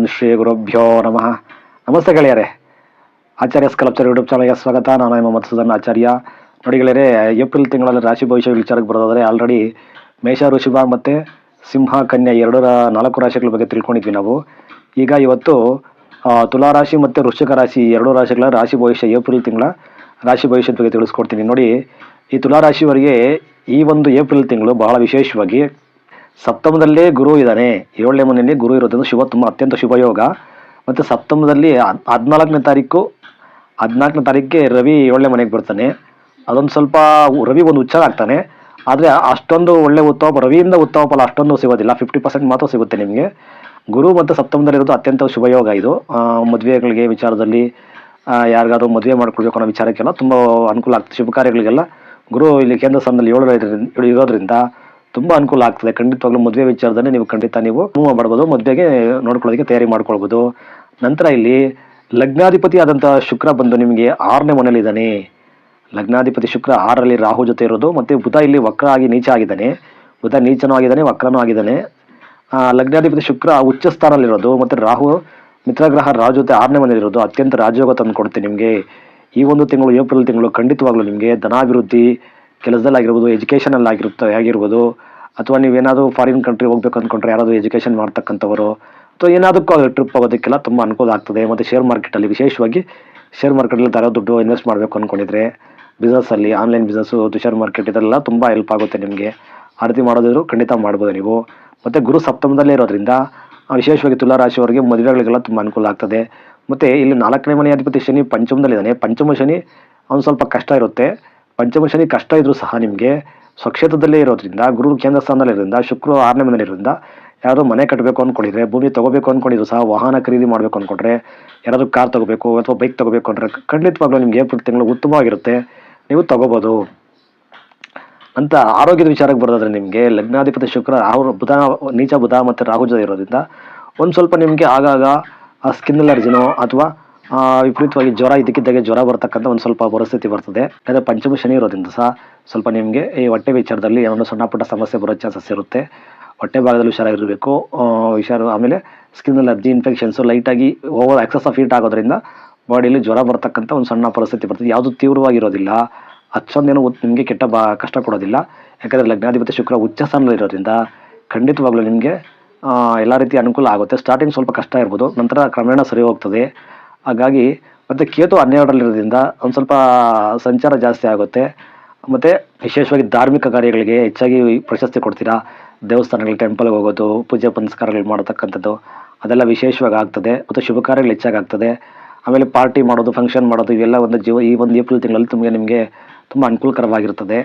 ಓಂ ಶ್ರೀ ಗುರುಭ್ಯೋ ನಮಃ. ನಮಸ್ತೆ ಗೆಳೆಯರೆ. ಆಚಾರ್ಯ ಸ್ಕಲ್ಪ್ಚರ್ ಯೂಟ್ಯೂಬ್ ಚಾನಲ್ಗೆ ಸ್ವಾಗತ. ನಾನು ನಿಮ್ಮ ಮಧುಸೂದನ್ ಆಚಾರ್ಯ. ನೋಡಿ ಗೆಳೆಯರೆ, ಏಪ್ರಿಲ್ ತಿಂಗಳಲ್ಲಿ ರಾಶಿ ಭವಿಷ್ಯ ವಿಚಾರಕ್ಕೆ ಬರೋದಾದರೆ ಆಲ್ರೆಡಿ ಮೇಷ ಋಷಭ ಮತ್ತು ಸಿಂಹ, ಕನ್ಯಾ ಎರಡರ ನಾಲ್ಕು ರಾಶಿಗಳ ಬಗ್ಗೆ ತಿಳ್ಕೊಂಡಿದ್ವಿ ನಾವು. ಈಗ ಇವತ್ತು ತುಲಾ ರಾಶಿ ಮತ್ತು ವೃಶ್ಚಿಕ ರಾಶಿ ಎರಡು ರಾಶಿಗಳ ರಾಶಿ ಭವಿಷ್ಯ ಏಪ್ರಿಲ್ ತಿಂಗಳ ರಾಶಿ ಭವಿಷ್ಯದ ಬಗ್ಗೆ ತಿಳಿಸ್ಕೊಡ್ತೀನಿ. ನೋಡಿ, ಈ ತುಲಾ ರಾಶಿಯವರಿಗೆ ಈ ಒಂದು ಏಪ್ರಿಲ್ ತಿಂಗಳು ಬಹಳ ವಿಶೇಷವಾಗಿ ಸಪ್ತಮದಲ್ಲೇ ಗುರು ಇದ್ದಾನೆ. ಏಳನೇ ಮನೆಯಲ್ಲಿ ಗುರು ಇರೋದ್ರಿಂದ ಶುಭ, ತುಂಬ ಅತ್ಯಂತ ಶುಭಯೋಗ ಮತ್ತು ಸಪ್ತಮದಲ್ಲಿ ಹದ್- ಹದಿನಾಲ್ಕನೇ ತಾರೀಕು, ಹದಿನಾಲ್ಕನೇ ತಾರೀಕಿಗೆ ರವಿ ಏಳನೇ ಮನೆಗೆ ಬರ್ತಾನೆ. ಅದೊಂದು ಸ್ವಲ್ಪ ರವಿ ಒಂದು ಉಚ್ಚಾರ ಆಗ್ತಾನೆ. ಆದರೆ ಅಷ್ಟೊಂದು ಒಳ್ಳೆ ಉತ್ತಮ, ರವಿಯಿಂದ ಉತ್ತಮ ಫಲ ಅಷ್ಟೊಂದು ಸಿಗೋದಿಲ್ಲ. ಫಿಫ್ಟಿ ಪರ್ಸೆಂಟ್ ಮಾತ್ರ ಸಿಗುತ್ತೆ ನಿಮಗೆ. ಗುರು ಮತ್ತು ಸಪ್ತಮದಲ್ಲಿರೋದು ಅತ್ಯಂತ ಶುಭಯೋಗ ಇದು. ಮದುವೆಗಳಿಗೆ ವಿಚಾರದಲ್ಲಿ ಯಾರಿಗಾದರೂ ಮದುವೆ ಮಾಡ್ಕೊಳ್ಬೇಕು ಅನ್ನೋ ವಿಚಾರಕ್ಕೆಲ್ಲ ತುಂಬ ಅನುಕೂಲ ಆಗ್ತದೆ. ಶುಭ ಕಾರ್ಯಗಳಿಗೆಲ್ಲ. ಗುರು ಇಲ್ಲಿ ಕೇಂದ್ರ ಸ್ಥಾನದಲ್ಲಿ ಏಳು ಇರೋದ್ರಿಂದ ತುಂಬ ಅನುಕೂಲ ಆಗ್ತದೆ. ಖಂಡಿತವಾಗ್ಲೂ ಮದುವೆ ವಿಚಾರದಲ್ಲಿ ನೀವು ಖಂಡಿತ ನೀವು ಮೂವ್ ಮಾಡ್ಬೋದು, ಮದುವೆಗೆ ನೋಡ್ಕೊಳ್ಳೋದಕ್ಕೆ ತಯಾರಿ ಮಾಡ್ಕೊಳ್ಬೋದು. ನಂತರ ಇಲ್ಲಿ ಲಗ್ನಾಧಿಪತಿ ಆದಂಥ ಶುಕ್ರ ಬಂದು ನಿಮಗೆ ಆರನೇ ಮನೇಲಿದ್ದಾನೆ ಲಗ್ನಾಧಿಪತಿ ಶುಕ್ರ ಆರರಲ್ಲಿ ರಾಹು ಜೊತೆ ಇರೋದು, ಮತ್ತು ಬುಧ ಇಲ್ಲಿ ವಕ್ರ ಆಗಿ ನೀಚ ಆಗಿದ್ದಾನೆ. ಬುಧ ನೀಚನೂ ಆಗಿದ್ದಾನೆ, ವಕ್ರನೂ ಆಗಿದ್ದಾನೆ. ಲಗ್ನಾಧಿಪತಿ ಶುಕ್ರ ಉಚ್ಚ ಸ್ಥಾನದಲ್ಲಿರೋದು, ಮತ್ತೆ ರಾಹು ಮಿತ್ರಗ್ರಹ ರಾಹು ಜೊತೆ ಆರನೇ ಮನೆಯಲ್ಲಿರೋದು, ಅತ್ಯಂತ ರಾಜಯೋಗ ತಂದು ಕೊಡುತ್ತೆ ನಿಮಗೆ. ಈ ಒಂದು ತಿಂಗಳು ಏಪ್ರಿಲ್ ತಿಂಗಳು ಖಂಡಿತವಾಗ್ಲೂ ನಿಮಗೆ ಧನಾಭಿವೃದ್ಧಿ ಕೆಲಸದಲ್ಲಿ ಆಗಿರ್ಬೋದು ಎಜುಕೇಷನಲ್ಲಿ ಆಗಿರುತ್ತೆ ಆಗಿರ್ಬೋದು ಅಥವಾ ನೀವೇನಾದರೂ ಫಾರಿನ್ ಕಂಟ್ರಿ ಹೋಗ್ಬೇಕು ಅಂದ್ಕೊಂಡ್ರೆ ಯಾರಾದರೂ ಎಜುಕೇಷನ್ ಮಾಡ್ತಕ್ಕಂಥವರು, ಅಥವಾ ಏನಾದಕ್ಕೂ ಟ್ರಿಪ್ ಹೋಗೋದಕ್ಕೆಲ್ಲ ತುಂಬ ಅನುಕೂಲ ಆಗ್ತದೆ. ಮತ್ತು ಶೇರ್ ಮಾರ್ಕೆಟಲ್ಲಿ ವಿಶೇಷವಾಗಿ ಶೇರ್ ಮಾರ್ಕೆಟಲ್ಲಿ ಯಾರೋ ದುಡ್ಡು ಇನ್ವೆಸ್ಟ್ ಮಾಡಬೇಕು ಅಂದ್ಕೊಂಡಿದ್ರೆ ಬಿಸ್ನೆಸ್ಸಲ್ಲಿ ಆನ್ಲೈನ್ ಬಿಸ್ನೆಸ್ಸು ಶೇರ್ ಮಾರ್ಕೆಟ್ ಇದೆಲ್ಲ ತುಂಬ ಹೆಲ್ಪ್ ಆಗುತ್ತೆ ನಿಮಗೆ. ಆ ಮಾಡೋದಿದ್ರು ಖಂಡಿತ ಮಾಡ್ಬೋದು ನೀವು. ಮತ್ತು ಗುರು ಸಪ್ತಮದಲ್ಲೇ ಇರೋದ್ರಿಂದ ವಿಶೇಷವಾಗಿ ತುಲಾ ರಾಶಿಯವರಿಗೆ ಮದುವೆಗಳಿಗೆಲ್ಲ ತುಂಬ ಅನುಕೂಲ ಆಗ್ತದೆ. ಮತ್ತು ಇಲ್ಲಿ ನಾಲ್ಕನೇ ಮನೆ ಅಧಿಪತಿ ಶನಿ ಪಂಚಮದಲ್ಲಿದ್ದಾನೆ. ಪಂಚಮ ಶನಿ ಅವ್ನು ಸ್ವಲ್ಪ ಕಷ್ಟ ಇರುತ್ತೆ. ಪಂಚಮ ಶನಿ ಕಷ್ಟ ಇದ್ರೂ ಸಹ ನಿಮಗೆ ಸ್ವಕ್ಷೇತ್ರದಲ್ಲೇ ಇರೋದ್ರಿಂದ ಗುರು ಕೇಂದ್ರ ಸ್ಥಾನದಲ್ಲಿರೋದ್ರಿಂದ ಶುಕ್ರ ಆರನೇ ಮನೆಯಲ್ಲಿರೋದ್ರಿಂದ ಯಾರಾದ್ರು ಮನೆ ಕಟ್ಟಬೇಕು ಅಂದ್ಕೊಂಡಿದ್ರೆ ಭೂಮಿ ತಗೋಬೇಕು ಅಂದ್ಕೊಂಡಿದ್ರು ಸಹ, ವಾಹನ ಖರೀದಿ ಮಾಡಬೇಕು ಅಂದ್ಕೊಂಡ್ರೆ ಯಾರಾದರೂ ಕಾರ್ ತಗೋಬೇಕು ಅಥವಾ ಬೈಕ್ ತಗೋಬೇಕು ಅಂದ್ರೆ ಖಂಡಿತವಾಗ್ಲೂ ನಿಮಗೆ ಏಪ್ರಿಲ್ ತಿಂಗಳು ಉತ್ತಮವಾಗಿರುತ್ತೆ. ನೀವು ತಗೋಬೋದು. ಅಂತ ಆರೋಗ್ಯದ ವಿಚಾರಕ್ಕೆ ಬರೋದಾದ್ರೆ ನಿಮಗೆ ಲಗ್ನಾಧಿಪತಿ ಶುಕ್ರ ರಾಹು ಬುಧ, ನೀಚ ಬುಧ ಮತ್ತು ರಾಹು ಜೊತೆ ಇರೋದ್ರಿಂದ ಒಂದು ಸ್ವಲ್ಪ ನಿಮಗೆ ಆಗಾಗ ಸ್ಕಿನ್ ಅಲರ್ಜಿನೋ ಅಥವಾ ವಿಪರೀತವಾಗಿ ಜ್ವರ, ಇದಕ್ಕಿದ್ದಾಗೆ ಜ್ವರ ಬರ್ತಕ್ಕಂಥ ಒಂದು ಸ್ವಲ್ಪ ಪರಿಸ್ಥಿತಿ ಬರ್ತದೆ. ಯಾಕಂದ್ರೆ ಪಂಚಮ ಶನಿ ಇರೋದ್ರಿಂದ ಸಹ ಸ್ವಲ್ಪ ನಿಮಗೆ ಈ ಹೊಟ್ಟೆ ವಿಚಾರದಲ್ಲಿ ಏನೋ ಸಣ್ಣ ಪುಟ್ಟ ಸಮಸ್ಯೆ ಬರೋ ಚಾನ್ಸಸ್ ಇರುತ್ತೆ. ಹೊಟ್ಟೆ ಭಾಗದಲ್ಲಿ ಹುಷಾರಾಗಿರಬೇಕು. ಹುಷಾರು, ಆಮೇಲೆ ಸ್ಕಿನ್ ಅರ್ಜಿ ಇನ್ಫೆಕ್ಷನ್ಸು ಲೈಟಾಗಿ ಓವರ್ ಎಕ್ಸಸ್ ಆಫ್ ಹೀಟ್ ಆಗೋದ್ರಿಂದ ಬಾಡಿಯಲ್ಲಿ ಜ್ವರ ಬರ್ತಕ್ಕಂಥ ಒಂದು ಸಣ್ಣ ಪರಿಸ್ಥಿತಿ ಬರ್ತದೆ. ಯಾವುದು ತೀವ್ರವಾಗಿರೋದಿಲ್ಲ ಅಚ್ಚೊಂದೇನು ನಿಮಗೆ ಕೆಟ್ಟ ಬಾ, ಕಷ್ಟ ಕೊಡೋದಿಲ್ಲ. ಯಾಕಂದರೆ ಲಗ್ನಾಧಿಪತಿ ಶುಕ್ರ ಉಚ್ಚ ಸ್ಥಾನದಲ್ಲಿರೋದ್ರಿಂದ ಖಂಡಿತವಾಗ್ಲೂ ನಿಮಗೆ ಎಲ್ಲ ರೀತಿ ಅನುಕೂಲ ಆಗುತ್ತೆ. ಸ್ಟಾರ್ಟಿಂಗ್ ಸ್ವಲ್ಪ ಕಷ್ಟ ಇರ್ಬೋದು. ನಂತರ ಕ್ರಮೇಣ ಸರಿ ಹೋಗ್ತದೆ. ಹಾಗಾಗಿ ಮತ್ತು ಕೇತು ಹನ್ನೆರಡರಲ್ಲಿರೋದ್ರಿಂದ ಒಂದು ಸ್ವಲ್ಪ ಸಂಚಾರ ಜಾಸ್ತಿ ಆಗುತ್ತೆ. ಮತ್ತು ವಿಶೇಷವಾಗಿ ಧಾರ್ಮಿಕ ಕಾರ್ಯಗಳಿಗೆ ಹೆಚ್ಚಾಗಿ ಪ್ರಶಸ್ತಿ ಕೊಡ್ತೀರಾ? ದೇವಸ್ಥಾನಗಳಿಗೆ ಟೆಂಪಲ್ಗೆ ಹೋಗೋದು, ಪೂಜೆ ಪುನಸ್ಕಾರಗಳು ಮಾಡತಕ್ಕಂಥದ್ದು, ಅದೆಲ್ಲ ವಿಶೇಷವಾಗಿ ಆಗ್ತದೆ ಮತ್ತು ಶುಭ ಕಾರ್ಯಗಳು ಹೆಚ್ಚಾಗಿ ಆಗ್ತದೆ. ಆಮೇಲೆ ಪಾರ್ಟಿ ಮಾಡೋದು ಫಂಕ್ಷನ್ ಮಾಡೋದು, ಇವೆಲ್ಲ ಒಂದು ಜೀವ, ಈ ಒಂದು ಏಪ್ರಿಲ್ ತಿಂಗಳಲ್ಲಿ ತುಂಬ ನಿಮಗೆ ತುಂಬ ಅನುಕೂಲಕರವಾಗಿರ್ತದೆ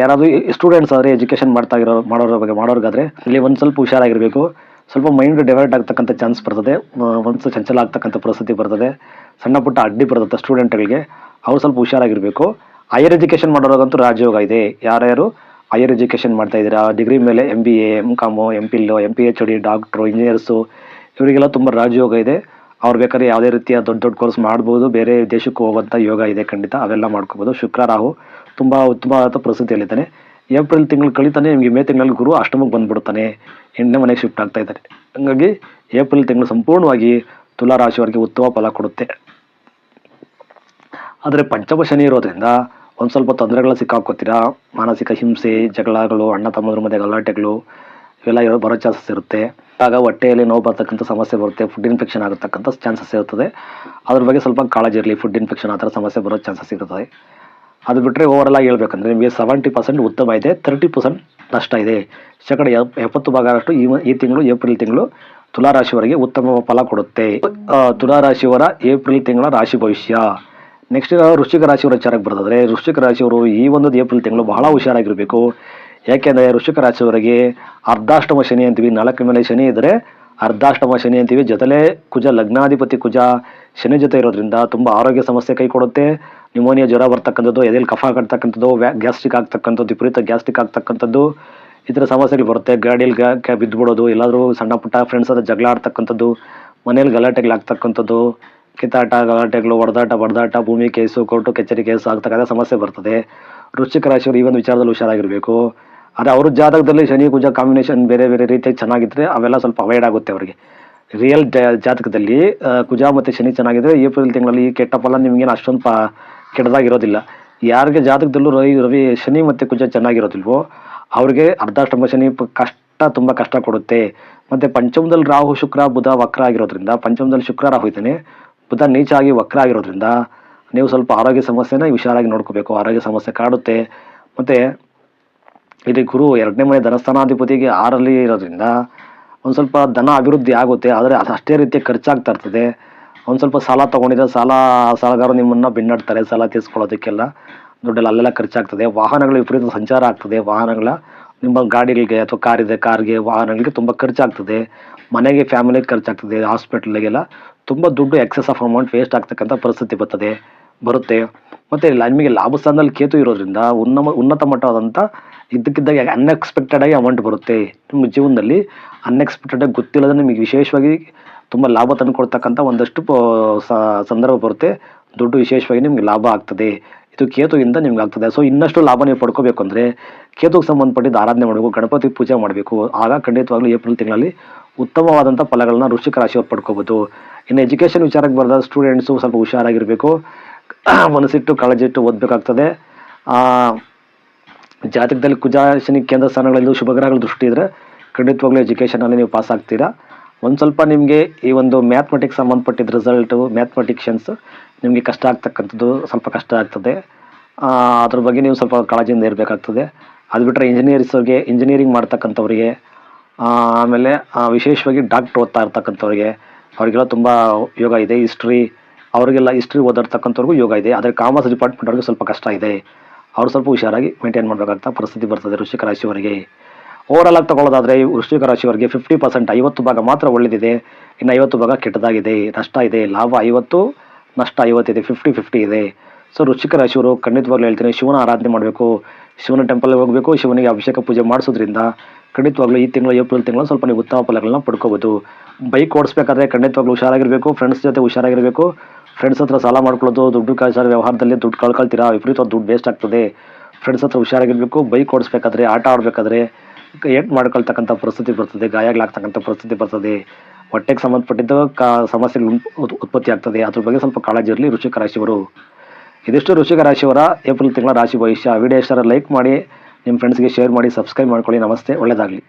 ಯಾರಾದರೂ ಸ್ಟೂಡೆಂಟ್ಸ್ ಆದರೆ ಎಜುಕೇಷನ್ ಮಾಡ್ತಾ ಇರೋ, ಮಾಡೋರ ಬಗ್ಗೆ ಮಾಡೋರಿಗಾದರೆ, ಇಲ್ಲಿ ಒಂದು ಸ್ವಲ್ಪ ಹುಷಾರಾಗಿರಬೇಕು. ಸ್ವಲ್ಪ ಮೈಂಡ್ ಡೆವಲಪ್ ಆಗ್ತಕ್ಕಂಥ ಚಾನ್ಸ್ ಬರ್ತದೆ. ಒಂದು ಚಂಚಲ ಆಗ್ತಕ್ಕಂಥ ಪರಿಸ್ಥಿತಿ ಬರ್ತದೆ. ಸಣ್ಣ ಪುಟ್ಟ ಅಡ್ಡಿ ಬರ್ತದೆ ಸ್ಟೂಡೆಂಟ್ಗಳಿಗೆ ಅವ್ರು ಸ್ವಲ್ಪ ಹುಷಾರಾಗಿರಬೇಕು. ಹೈಯರ್ ಎಜುಕೇಷನ್ ಮಾಡೋರಿಗಂತೂ ರಾಜಯೋಗ ಇದೆ. ಯಾರ್ಯಾರು ಹೈಯರ್ ಎಜುಕೇಷನ್ ಮಾಡ್ತಾ ಇದ್ದೀರಾ? ಡಿಗ್ರಿ ಮೇಲೆ M B A M com M phil M P H D doctor engineers ಇವರಿಗೆಲ್ಲ ತುಂಬ ರಾಜಯೋಗ ಇದೆ. ಅವ್ರು ಬೇಕಾದ್ರೆ ಯಾವುದೇ ರೀತಿಯ ದೊಡ್ಡ ದೊಡ್ಡ ಕೋರ್ಸ್ ಮಾಡ್ಬೋದು. ಬೇರೆ ದೇಶಕ್ಕೆ ಹೋಗುವಂಥ ಯೋಗ ಇದೆ ಖಂಡಿತ. ಅವೆಲ್ಲ ಮಾಡ್ಕೋಬೋದು. ಶುಕ್ರ, ರಾಹು ತುಂಬ ಉತ್ತಮವಾದ ಪರಿಸ್ಥಿತಿಯಲ್ಲಿದ್ದಾನೆ. ಏಪ್ರಿಲ್ ತಿಂಗಳು ಕಳೀತಾನೆ, ನಿಮಗೆ ಮೇ ತಿಂಗಳಲ್ಲಿ ಗುರು ಅಷ್ಟಮಕ್ಕೆ ಬಂದ್ಬಿಡ್ತಾನೆ. ಎಣ್ಣೆ ಮನೆಗೆ ಶಿಫ್ಟ್ ಆಗ್ತಾ ಇದ್ದಾರೆ. ಹಂಗಾಗಿ ಏಪ್ರಿಲ್ ತಿಂಗಳು ಸಂಪೂರ್ಣವಾಗಿ ತುಲಾ ರಾಶಿಯವರಿಗೆ ಉತ್ತಮ ಫಲ ಕೊಡುತ್ತೆ. ಆದರೆ ಪಂಚಮ ಶನಿ ಇರೋದ್ರಿಂದ ಒಂದು ಸ್ವಲ್ಪ ತೊಂದರೆಗಳ ಸಿಕ್ಕಾಕೋತೀರಾ? ಮಾನಸಿಕ ಹಿಂಸೆ, ಜಗಳಗಳು, ಅಣ್ಣ ತಮ್ಮದ್ರ ಮಧ್ಯೆ ಗಲಾಟೆಗಳು, ಇವೆಲ್ಲ ಇರೋ ಬರೋ ಚಾನ್ಸಸ್ ಇರುತ್ತೆ. ಆಗ ಹೊಟ್ಟೆಯಲ್ಲಿ ನೋವು ಬರ್ತಕ್ಕಂಥ ಸಮಸ್ಯೆ ಬರುತ್ತೆ ಫುಡ್ ಇನ್ಫೆಕ್ಷನ್ ಆಗತಕ್ಕಂಥ ಚಾನ್ಸಸ್ ಇರ್ತದೆ. ಅದ್ರ ಬಗ್ಗೆ ಸ್ವಲ್ಪ ಕಾಳಜಿ ಇರಲಿ ಫುಡ್ ಇನ್ಫೆಕ್ಷನ್ ಆ ಥರ ಸಮಸ್ಯೆ ಬರೋ ಚಾನ್ಸಸ್ ಇರ್ತದೆ. ಅದು ಬಿಟ್ಟರೆ ಓವರಲ್ ಆಗಿ ಹೇಳ್ಬೇಕಂದ್ರೆ ನಿಮಗೆ ಸೆವೆಂಟಿ ಪರ್ಸೆಂಟ್ ಉತ್ತಮ ಇದೆ ತರ್ಟಿ ಪರ್ಸೆಂಟ್ ನಷ್ಟ ಇದೆ. ಶೇಕಡ ಎಪ್- ಎಪ್ಪತ್ತು ಭಾಗದಷ್ಟು ಈ ಈ ತಿಂಗಳು ಏಪ್ರಿಲ್ ತಿಂಗಳು ತುಲಾ ರಾಶಿಯವರಿಗೆ ಉತ್ತಮ ಫಲ ಕೊಡುತ್ತೆ. ತುಲಾರಾಶಿಯವರ ತುಲಾ ರಾಶಿಯವರ ಏಪ್ರಿಲ್ ತಿಂಗಳ ರಾಶಿ ಭವಿಷ್ಯ. ನೆಕ್ಸ್ಟ್ ವೃಶ್ಚಿಕ ರಾಶಿಯವರ ವಿಚಾರಕ್ಕೆ ಬರೋದಾದ್ರೆ, ವೃಶ್ಚಿಕ ರಾಶಿಯವರು ಈ ಒಂದು ಏಪ್ರಿಲ್ ತಿಂಗಳು ಬಹಳ ಹುಷಾರಾಗಿರಬೇಕು. ಯಾಕೆಂದರೆ ವೃಶ್ಚಿಕ ರಾಶಿಯವರಿಗೆ ಅರ್ಧಾಷ್ಟಮ ಶನಿ ಅಂತೀವಿ, ನಾಲ್ಕು ಮೇಲೆ ಶನಿ ಇದ್ದರೆ ಅರ್ಧಾಷ್ಟಮ ಶನಿ ಅಂತೀವಿ, ಜೊತೆಲೇ ಕುಜ, ಲಗ್ನಾಧಿಪತಿ ಕುಜ ಶನಿ ಜೊತೆ ಇರೋದ್ರಿಂದ ತುಂಬ ಆರೋಗ್ಯ ಸಮಸ್ಯೆ ಕೈ ಕೊಡುತ್ತೆ. ನ್ಯೂಮೋನಿಯಾ ಜ್ವರ ಬರ್ತಕ್ಕಂಥದ್ದು ಎದೆಯಲ್ಲಿ ಕಫ ಕಟ್ತಕ್ಕಂಥದ್ದು ಗ್ಯಾಸ್ಟ್ರಿಕ್ ಆಗ್ತಕ್ಕಂಥದ್ದು, ವಿಪರೀತ ಗ್ಯಾಸ್ಟ್ರಿಕ್ ಆಗ್ತಕ್ಕಂಥದ್ದು ಈ ಥರ ಸಮಸ್ಯೆಗಳು ಬರುತ್ತೆ. ಗಾಡಿಯಲ್ಲಿ ಗ್ಯಾ ಬಿದ್ದುಬಿಡೋದು, ಎಲ್ಲಾದರೂ ಸಣ್ಣ ಪುಟ್ಟ ಫ್ರೆಂಡ್ಸ್ ಹತ್ರ ಜಗಳ ಆಡ್ತಕ್ಕಂಥದ್ದು ಮನೇಲಿ ಗಲಾಟೆಗಳಾಗ್ತಕ್ಕಂಥದ್ದು ಕಿತ್ತಾಟ, ಗಲಾಟೆಗಳು, ಹೊಡೆದಾಟ, ಬಡದಾಟ, ಭೂಮಿ ಕೇಸು, ಕೋರ್ಟು, ಕಚೇರಿ ಕೇಸು ಆಗ್ತಕ್ಕಂಥ ಸಮಸ್ಯೆ ಬರ್ತದೆ. ವೃಶ್ಚಿಕ ರಾಶಿಯವರು ಈ ಒಂದು ವಿಚಾರದಲ್ಲಿ ಹುಷಾರಾಗಿರಬೇಕು. ಆದರೆ ಅವ್ರ ಜಾತಕದಲ್ಲಿ ಶನಿ, ಕುಜ ಕಾಂಬಿನೇಷನ್ ಬೇರೆ ಬೇರೆ ರೀತಿಯಾಗಿ ಚೆನ್ನಾಗಿದ್ದರೆ ಅವೆಲ್ಲ ಸ್ವಲ್ಪ ಅವಾಯ್ಡ್ ಆಗುತ್ತೆ ಅವರಿಗೆ. ರಿಯಲ್ ಜಾತಕದಲ್ಲಿ ಕುಜ ಮತ್ತು ಶನಿ ಚೆನ್ನಾಗಿದ್ದರೆ ಏಪ್ರಿಲ್ ತಿಂಗಳಲ್ಲಿ ಈ ಕೆಟ್ಟ ಫಲ ನಿಮಗೇನು ಅಷ್ಟೊಂದು ಪಾ ಕೆಟ್ಟದಾಗಿರೋದಿಲ್ಲ. ಯಾರಿಗೆ ಜಾತಕದಲ್ಲೂ ರವಿ ರವಿ ಶನಿ ಮತ್ತು ಕುಜ ಚೆನ್ನಾಗಿರೋದಿಲ್ವೋ, ಅವ್ರಿಗೆ ಅರ್ಧಾಷ್ಟಮ ಶನಿ ಕಷ್ಟ, ತುಂಬ ಕಷ್ಟ ಕೊಡುತ್ತೆ. ಮತ್ತು ಪಂಚಮದಲ್ಲಿ ರಾಹು, ಶುಕ್ರ, ಬುಧ ವಕ್ರ ಆಗಿರೋದ್ರಿಂದ, ಪಂಚಮದಲ್ಲಿ ಶುಕ್ರ ರಾಹು ಇದ್ದಾನೆ, ಬುಧ ನೀಚ ಆಗಿ ವಕ್ರ ಆಗಿರೋದ್ರಿಂದ, ನೀವು ಸ್ವಲ್ಪ ಆರೋಗ್ಯ ಸಮಸ್ಯೆನ ವಿಶಾಲಾಗಿ ನೋಡ್ಕೋಬೇಕು. ಆರೋಗ್ಯ ಸಮಸ್ಯೆ ಕಾಡುತ್ತೆ. ಮತ್ತು ಇಲ್ಲಿ ಗುರು ಎರಡನೇ ಮನೆ ಧನಸ್ಥಾನಾಧಿಪತಿಗೆ ಆರಲ್ಲಿ ಇರೋದ್ರಿಂದ, ಒಂದು ಸ್ವಲ್ಪ ಧನ ಅಭಿವೃದ್ಧಿ ಆಗುತ್ತೆ. ಆದರೆ ಅದು ಅಷ್ಟೇ ರೀತಿಯ ಖರ್ಚಾಗ್ತಾ ಇರ್ತದೆ. ಒಂದು ಸ್ವಲ್ಪ ಸಾಲ ತೊಗೊಂಡಿದ್ರೆ ಸಾಲ, ಸಾಲಗಾರರು ನಿಮ್ಮನ್ನು ಬೆನ್ನಡ್ತಾರೆ, ಸಾಲ ತೀರಿಸ್ಕೊಳ್ಳೋದಕ್ಕೆಲ್ಲ. ದುಡ್ಡೆಲ್ಲ ಅಲ್ಲೆಲ್ಲ ಖರ್ಚಾಗ್ತದೆ. ವಾಹನಗಳ ವಿಪರೀತ ಸಂಚಾರ ಆಗ್ತದೆ. ವಾಹನಗಳ, ನಿಮ್ಮ ಗಾಡಿಗಳಿಗೆ ಅಥವಾ ಕಾರಿದೆ, ಕಾರ್ಗೆ, ವಾಹನಗಳಿಗೆ ತುಂಬ ಖರ್ಚಾಗ್ತದೆ. ಮನೆಗೆ ಫ್ಯಾಮಿಲಿಗೆ ಖರ್ಚಾಗ್ತದೆ ಹಾಸ್ಪಿಟ್ಲಿಗೆಲ್ಲ ತುಂಬ ದುಡ್ಡು ಎಕ್ಸೆಸ್ ಆಫ್ ಅಮೌಂಟ್ ವೇಸ್ಟ್ ಆಗ್ತಕ್ಕಂಥ ಪರಿಸ್ಥಿತಿ ಬರ್ತದೆ, ಬರುತ್ತೆ. ಮತ್ತು ನಿಮಗೆ ಲಾಭ ಸ್ಥಾನದಲ್ಲಿ ಕೇತು ಇರೋದ್ರಿಂದ ಉನ್ನಮ, ಉನ್ನತ ಮಟ್ಟವಾದಂಥ ಇದ್ದಕ್ಕಿದ್ದಾಗ ಅನ್ಎಕ್ಸ್ಪೆಕ್ಟೆಡಾಗಿ ಅಮೌಂಟ್ ಬರುತ್ತೆ. ನಿಮ್ಮ ಜೀವನದಲ್ಲಿ ಅನ್ಎಕ್ಸ್ಪೆಕ್ಟೆಡಾಗಿ ಗೊತ್ತಿಲ್ಲದೆ ನಿಮಗೆ ವಿಶೇಷವಾಗಿ ತುಂಬ ಲಾಭ ತಂದು ಕೊಡ್ತಕ್ಕಂಥ ಒಂದಷ್ಟು ಸಂದರ್ಭ ಬರುತ್ತೆ. ದುಡ್ಡು ವಿಶೇಷವಾಗಿ ನಿಮ್ಗೆ ಲಾಭ ಆಗ್ತದೆ. ಇದು ಕೇತುವಿಂದ ನಿಮ್ಗೆ ಆಗ್ತದೆ. ಸೊ ಇನ್ನಷ್ಟು ಲಾಭ ನೀವು ಪಡ್ಕೋಬೇಕು ಅಂದರೆ ಕೇತುಗೆ ಸಂಬಂಧಪಟ್ಟಿದ್ದು ಆರಾಧನೆ ಮಾಡಬೇಕು, ಗಣಪತಿ ಪೂಜೆ ಮಾಡಬೇಕು. ಆಗ ಖಂಡಿತವಾಗ್ಲೂ ಏಪ್ರಿಲ್ ತಿಂಗಳಲ್ಲಿ ಉತ್ತಮವಾದಂಥ ಫಲಗಳನ್ನ ವೃಶ್ಚಿಕ ರಾಶಿಯವ್ರು ಪಡ್ಕೋಬೋದು. ಇನ್ನು ಎಜುಕೇಷನ್ ವಿಚಾರಕ್ಕೆ ಬರೆದ ಸ್ಟೂಡೆಂಟ್ಸು ಸ್ವಲ್ಪ ಹುಷಾರಾಗಿರಬೇಕು. ಮನಸ್ಸಿಟ್ಟು ಕಾಳಜಿಟ್ಟು ಓದಬೇಕಾಗ್ತದೆ. ಜಾತಕದಲ್ಲಿ ಕುಜಾಶನಿ ಕೇಂದ್ರ ಸ್ಥಾನಗಳಲ್ಲಿ ಶುಭಗ್ರಹಗಳ ದೃಷ್ಟಿ ಇದ್ದರೆ ಖಂಡಿತವಾಗ್ಲೂ ಎಜುಕೇಷನಲ್ಲಿ ನೀವು ಪಾಸ್ ಆಗ್ತೀರಾ. ಒಂದು ಸ್ವಲ್ಪ ನಿಮಗೆ ಈ ಒಂದು ಮ್ಯಾಥಮೆಟಿಕ್ಸ್ ಸಂಬಂಧಪಟ್ಟಿದ್ದ ರಿಸಲ್ಟು ಮ್ಯಾಥ್ಮೆಟಿಕ್ಷನ್ಸ್ ನಿಮಗೆ ಕಷ್ಟ ಆಗ್ತಕ್ಕಂಥದ್ದು ಸ್ವಲ್ಪ ಕಷ್ಟ ಆಗ್ತದೆ. ಅದ್ರ ಬಗ್ಗೆ ನೀವು ಸ್ವಲ್ಪ ಕಾಳಜಿಯಿಂದ ಇರಬೇಕಾಗ್ತದೆ. ಅದು ಬಿಟ್ಟರೆ ಇಂಜಿನಿಯರ್ಸ್ಗೆ ಇಂಜಿನಿಯರಿಂಗ್ ಮಾಡ್ತಕ್ಕಂಥವ್ರಿಗೆ ಆಮೇಲೆ ವಿಶೇಷವಾಗಿ ಡಾಕ್ಟ್ರ್ ಓದ್ತಾ ಇರ್ತಕ್ಕಂಥವ್ರಿಗೆ, ಅವರಿಗೆಲ್ಲ ತುಂಬ ಯೋಗ ಇದೆ ಹಿಸ್ಟ್ರಿ ಅವರಿಗೆಲ್ಲ ಹಿಸ್ಟ್ರಿ ಓದಾಡ್ತಕ್ಕಂಥವ್ರಿಗೂ ಯೋಗ ಇದೆ. ಆದರೆ ಕಾಮರ್ಸ್ ಡಿಪಾರ್ಟ್ಮೆಂಟ್ ಅವ್ರಿಗೆ ಸ್ವಲ್ಪ ಕಷ್ಟ ಇದೆ. ಅವ್ರು ಸ್ವಲ್ಪ ಹುಷಾರಾಗಿ ಮೇಂಟೈನ್ ಮಾಡಬೇಕಾಗ್ತಾ ಪರಿಸ್ಥಿತಿ ಬರ್ತದೆ ವೃಶ್ಚಿಕ ರಾಶಿಯವರಿಗೆ. ಓವರಾಲ್ ಆಗಿ ತಗೊಳ್ಳೋದಾದ್ರೆ ವೃಶ್ಚಿಕ ರಾಶಿಯವರಿಗೆ ಫಿಫ್ಟಿ ಪರ್ಸೆಂಟ್ ಐವತ್ತು ಭಾಗ ಮಾತ್ರ ಒಳ್ಳೆದಿದೆ. ಇನ್ನು ಐವತ್ತು ಭಾಗ ಕೆಟ್ಟದಾಗಿದೆ, ನಷ್ಟ ಇದೆ, ಲಾಭ ಐವತ್ತು, ನಷ್ಟ ಐವತ್ತಿದೆ ಫಿಫ್ಟಿ ಫಿಫ್ಟಿ ಇದೆ. ಸೊ ವೃಶ್ಚಿಕ ರಾಶಿಯವರು ಖಂಡಿತವಾಗ್ಲೂ ಹೇಳ್ತೀನಿ, ಶಿವನ ಆರಾಧನೆ ಮಾಡಬೇಕು. ಶಿವನ ಟೆಂಪಲ್ಗೆ ಹೋಗಬೇಕು, ಶಿವನಿಗೆ ಅಭಿಷೇಕ ಪೂಜೆ ಮಾಡಿಸೋದ್ರಿಂದ ಖಂಡಿತವಾಗ್ಲೂ ಈ ತಿಂಗಳು, ಏಪ್ರಿಲ್ ತಿಂಗಳು ಸ್ವಲ್ಪ ನೀವು ಉತ್ತಮ ಫಲಗಳನ್ನ ಪಡ್ಕೋಬೋದು. ಬೈಕ್ ಓಡಿಸ್ಬೇಕಾದ್ರೆ ಖಂಡಿತವಾಗ್ಲೂ ಹುಷಾರಾಗಿರಬೇಕು ಫ್ರೆಂಡ್ಸ್ ಜೊತೆ ಹುಷಾರಾಗಿರಬೇಕು. ಫ್ರೆಂಡ್ಸ್ ಹತ್ರ ಸಾಲ ಮಾಡ್ಕೊಳ್ಳೋದು, ದುಡ್ಡು ಕಾಸು ವ್ಯವಹಾರದಲ್ಲಿ ದುಡ್ಡು ಕಳ್ಕೊಳ್ತೀರಾ ವಿಪರೀತ ದುಡ್ಡು ವೇಸ್ಟ್ ಆಗ್ತದೆ. ಫ್ರೆಂಡ್ಸ್ ಹತ್ರ ಹುಷಾರಾಗಿರಬೇಕು ಬೈಕ್ ಓಡಿಸ್ಬೇಕಾದ್ರೆ, ಆಟ ಆಡಬೇಕಾದ್ರೆ ಏಟ್ ಮಾಡ್ಕೊಳ್ತಕ್ಕಂಥ ಪರಿಸ್ಥಿತಿ ಬರ್ತದೆ ಗಾಯಗಳಾಗ್ತಕ್ಕಂಥ ಪರಿಸ್ಥಿತಿ ಬರ್ತದೆ, ಹೊಟ್ಟೆಗೆ ಸಂಬಂಧಪಟ್ಟಿದ್ದು ಕಾ, ಸಮಸ್ಯೆಗಳು ಉತ್- ಉತ್ಪತ್ತಿ ಆಗ್ತದೆ. ಅದ್ರ ಬಗ್ಗೆ ಸ್ವಲ್ಪ ಕಾಳಜಿ ಇರಲಿ ರುಚಿಕ ರಾಶಿಯವರು. ಇದಿಷ್ಟು ವೃಶ್ಚಿಕ ರಾಶಿಯವರ ಏಪ್ರಿಲ್ ತಿಂಗಳ ರಾಶಿ ಭವಿಷ್ಯ. ವಿಡಿಯೋ ಲೈಕ್ ಮಾಡಿ, ನಿಮ್ಮ ಫ್ರೆಂಡ್ಸ್ಗೆ ಶೇರ್ ಮಾಡಿ, ಸಬ್ಸ್ಕ್ರೈಬ್ ಮಾಡ್ಕೊಳ್ಳಿ. ನಮಸ್ತೆ. ಒಳ್ಳೆಯದಾಗಲಿ